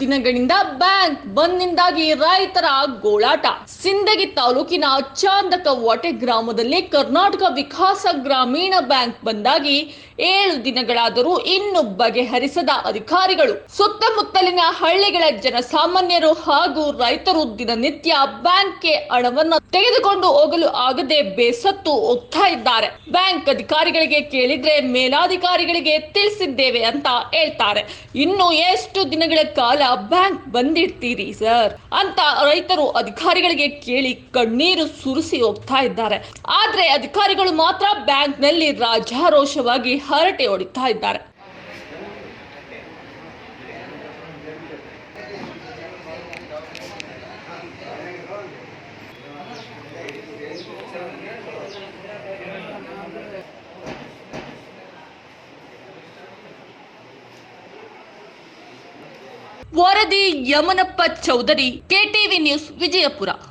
ದಿನಗಳಿಂದ ಬ್ಯಾಂಕ್ ಬಂದ್ನಿಂದಾಗಿ ರೈತರ ಗೋಳಾಟ. ಸಿಂದಗಿ ತಾಲೂಕಿನ ಚಾಂದಕ ವಾಟೆ ಗ್ರಾಮದಲ್ಲಿ ಕರ್ನಾಟಕ ವಿಕಾಸ ಗ್ರಾಮೀಣ ಬ್ಯಾಂಕ್ ಬಂದಾಗಿ ಏಳು ದಿನಗಳಾದರೂ ಇನ್ನು ಬಗೆಹರಿಸದ ಅಧಿಕಾರಿಗಳು. ಸುತ್ತಮುತ್ತಲಿನ ಹಳ್ಳಿಗಳ ಜನಸಾಮಾನ್ಯರು ಹಾಗೂ ರೈತರು ದಿನನಿತ್ಯ ಬ್ಯಾಂಕ್ಗೆ ಹಣವನ್ನು ತೆಗೆದುಕೊಂಡು ಹೋಗಲು ಆಗದೆ ಬೇಸತ್ತು ಹೋಗ್ತಾ ಇದ್ದಾರೆ. ಬ್ಯಾಂಕ್ ಅಧಿಕಾರಿಗಳಿಗೆ ಕೇಳಿದ್ರೆ ಮೇಲಾಧಿಕಾರಿಗಳಿಗೆ ತಿಳಿಸಿದ್ದೇವೆ ಅಂತ ಹೇಳ್ತಾರೆ. ಇನ್ನು ಎಷ್ಟು ದಿನಗಳ ಕಾಲ ಬ್ಯಾಂಕ್ ಬಂದಿಡ್ತೀರಿ ಸರ್ ಅಂತ ರೈತರು ಅಧಿಕಾರಿಗಳಿಗೆ ಕೇಳಿ ಕಣ್ಣೀರು ಸುರಿಸಿ ಹೋಗ್ತಾ ಇದ್ದಾರೆ. ಆದ್ರೆ ಅಧಿಕಾರಿಗಳು ಮಾತ್ರ ಬ್ಯಾಂಕ್ನಲ್ಲಿ ರಾಜಾರೋಷವಾಗಿ ಹರಟೆ ಹೊಡಿತಾ ಇದ್ದಾರೆ. ವರದಿ ಯಮನಪ್ಪ ಚೌಧರಿ ಕೆಟಿವಿ ನ್ಯೂಸ್ ವಿಜಯಪುರ